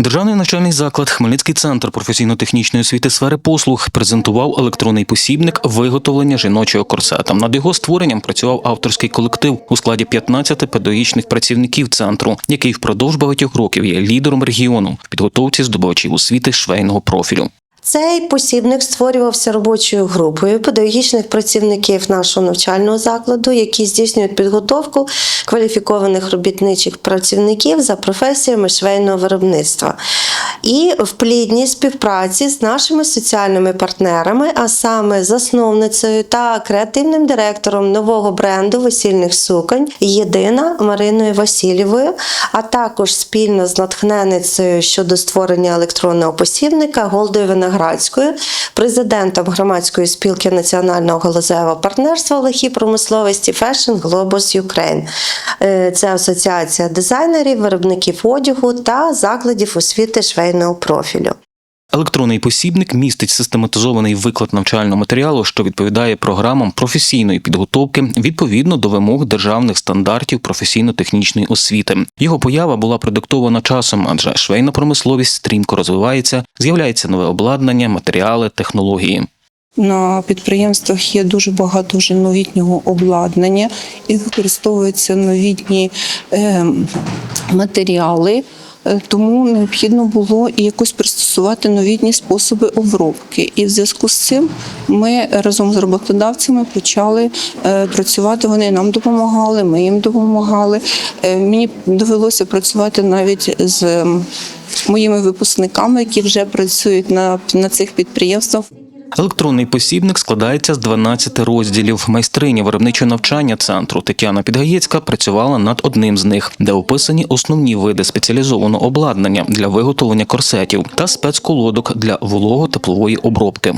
Державний навчальний заклад Хмельницький центр професійно-технічної освіти сфери послуг презентував електронний посібник виготовлення жіночого корсета. Над його створенням працював авторський колектив у складі 15 педагогічних працівників центру, який впродовж багатьох років є лідером регіону в підготовці здобувачів освіти швейного профілю. Цей посібник створювався робочою групою педагогічних працівників нашого навчального закладу, які здійснюють підготовку кваліфікованих робітничих працівників за професіями швейного виробництва. І в плідній співпраці з нашими соціальними партнерами, а саме засновницею та креативним директором нового бренду весільних суконь Єдина Мариною Васильєвою, а також спільно з натхненницею щодо створення електронного посібника Голдою Виноградською, президентом громадської спілки національного галузевого партнерства в легкій промисловості Fashion Globus Ukraine. Е, Це асоціація дизайнерів, виробників одягу та закладів освіти швейного профілю. Електронний посібник містить систематизований виклад навчального матеріалу, що відповідає програмам професійної підготовки відповідно до вимог державних стандартів професійно-технічної освіти. Його поява була продиктована часом, адже швейна промисловість стрімко розвивається, з'являється нове обладнання, матеріали, технології. На підприємствах є дуже багато вже новітнього обладнання і використовуються новітні е, матеріали. Е, Тому необхідно було і якось пристосувати новітні способи обробки. І в зв'язку з цим ми разом з роботодавцями почали е, працювати. Вони нам допомагали, ми їм допомагали. Е, Мені довелося працювати навіть з моїми випускниками, які вже працюють на, на цих підприємствах. Електронний посібник складається з 12 розділів. Майстриня виробничого навчання центру Тетяна Підгаєцька працювала над одним з них, де описані основні види спеціалізованого обладнання для виготовлення корсетів та спецколодок для волого-теплової обробки.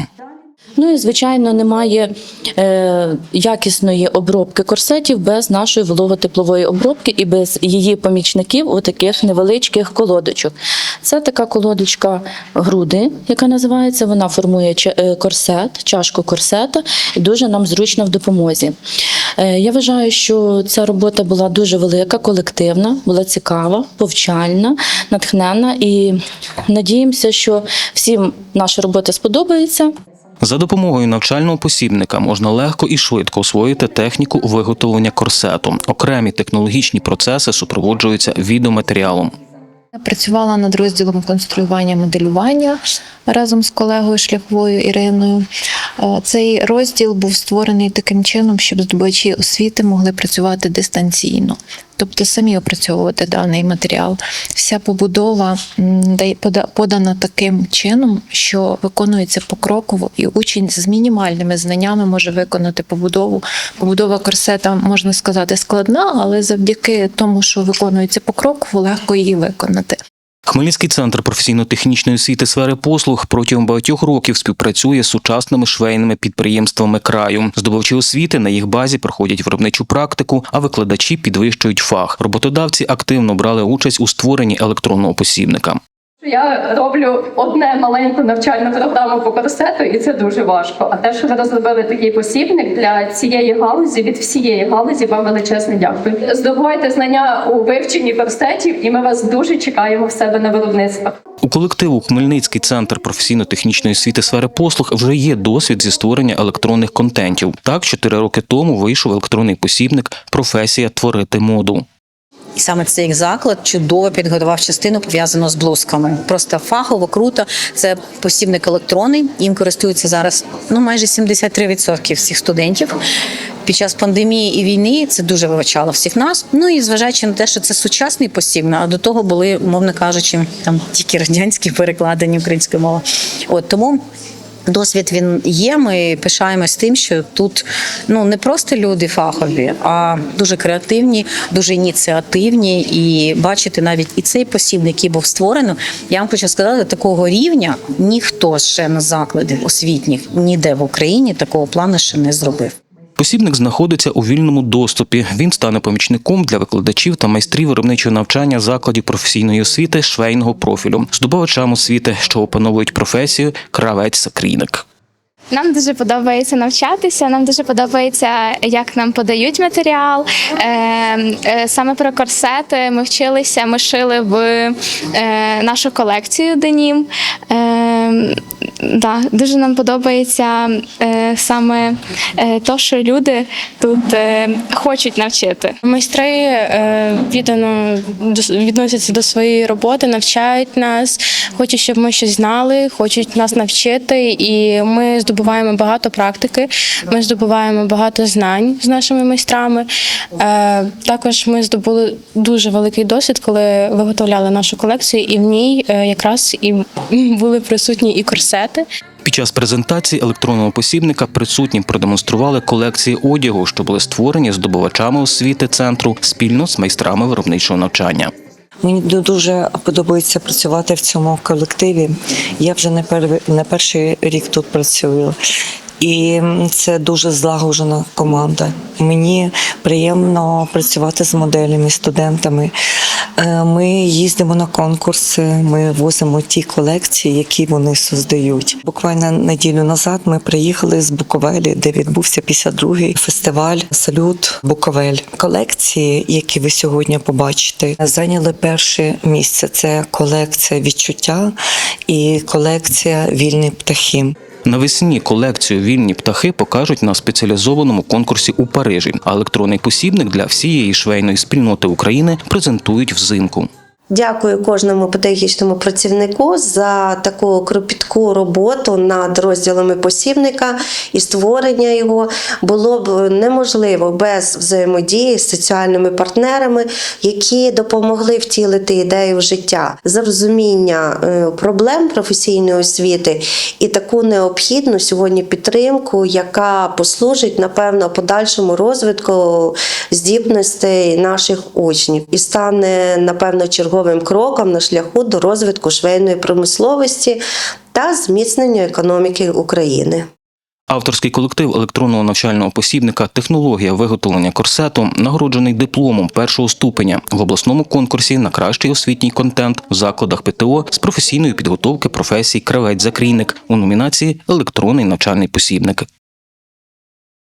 Ну і звичайно, немає е, якісної обробки корсетів без нашої волого-теплової обробки і без її помічників у таких невеличких колодочок. Це така колодочка груди, яка називається. Вона формує е, корсет, чашку корсета і дуже нам зручно в допомозі. Е, Я вважаю, що ця робота була дуже велика, колективна, була цікава, повчальна, натхненна і надіємося, що всім наша робота сподобається. За допомогою навчального посібника можна легко і швидко освоїти техніку виготовлення корсету. Окремі технологічні процеси супроводжуються відеоматеріалом. Працювала над розділом конструювання моделювання разом з колегою шляховою Іриною. Е, Цей розділ був створений таким чином, щоб здобувачі освіти могли працювати дистанційно, тобто самі опрацьовувати даний матеріал. Вся побудова подана таким чином, що виконується покроково, і учень з мінімальними знаннями може виконати побудову. Побудова корсета, можна сказати, складна, але завдяки тому, що виконується покроково, легко її виконати. Хмельницький центр професійно-технічної освіти сфери послуг протягом багатьох років співпрацює з сучасними швейними підприємствами краю. Здобувачі освіти на їх базі проходять виробничу практику, а викладачі підвищують фах. Роботодавці активно брали участь у створенні електронного посібника. Я роблю одне маленьку навчальну програму по корсету, і це дуже важко. А те, що ви розробили такий посібник для цієї галузі, від всієї галузі, вам величезне дякую. Здобувайте знання у вивченні корсетів, і ми вас дуже чекаємо в себе на виробництвах. У колективу Хмельницький центр професійно-технічної освіти сфери послуг вже є досвід зі створення електронних контентів. Так, чотири роки тому вийшов електронний посібник Професія творити моду. І саме цей заклад чудово підготував частину пов'язану з блузками. Просто фахово, круто. Це посібник електронний. Їм користуються зараз ну майже 73% всіх студентів. Під час пандемії і війни це дуже вивчало всіх нас. Ну і зважаючи на те, що це сучасний посібник, а до того були, умовно кажучи, там тільки радянські перекладені українською мовою. От тому Досвід він є. Ми пишаємось тим, що тут ну не просто люди фахові, а дуже креативні, дуже ініціативні. І бачити навіть і цей посібник, який був створено. Я вам хочу сказати, такого рівня ніхто ще на закладів освітніх ніде в Україні такого плану ще не зробив. Посібник знаходиться у вільному доступі. Він стане помічником для викладачів та майстрів виробничого навчання закладів професійної освіти швейного профілю, здобувачам освіти, що опановують професію кравець-сакрійник. Нам дуже подобається навчатися. Нам дуже подобається, як нам подають матеріал. Е, е, саме про корсети ми вчилися. Ми шили в е, нашу колекцію денім. Да, дуже нам подобається е, саме е, то, що люди тут е, хочуть навчити. Майстри е, віддано відносяться до своєї роботи, навчають нас, хочуть, щоб ми щось знали, хочуть нас навчити, і ми здобуваємо багато практики. Ми здобуваємо багато знань з нашими майстрами. Е, також ми здобули дуже великий досвід, коли виготовляли нашу колекцію, і в ній е, якраз і були присутні і корсети. Під час презентації електронного посібника присутні продемонстрували колекції одягу, що були створені здобувачами освіти центру спільно з майстрами виробничого навчання. Мені ду- дуже подобається працювати в цьому колективі. Я вже не перший рік тут працюю. І це дуже злагоджена команда. Мені приємно працювати з моделями, студентами. Е, Ми їздимо на конкурси, ми возимо ті колекції, які вони создають. Буквально неділю назад ми приїхали з Буковелі, де відбувся 52-й фестиваль Салют Буковель. Колекції, які ви сьогодні побачите, зайняли перше місце. Це колекція відчуття і колекція Вільні птахи. Навесні колекцію вільні птахи покажуть на спеціалізованому конкурсі у Парижі. А електронний посібник для всієї швейної спільноти України презентують взимку. Дякую кожному педагогічному працівнику за таку кропітку роботу над розділами посібника і створення його. Було б неможливо без взаємодії з соціальними партнерами, які допомогли втілити ідею в життя, розуміння е, проблем професійної освіти і таку необхідну сьогодні підтримку, яка послужить напевно подальшому розвитку здібностей наших учнів. І стане напевно черговим кроком на шляху до розвитку швейної промисловості та зміцнення економіки України. Авторський колектив електронного навчального посібника Технологія виготовлення корсету нагороджений дипломом першого ступеня в обласному конкурсі на кращий освітній контент в закладах ПТО з професійної підготовки професій кравець-закрійник у номінації Електронний навчальний посібник.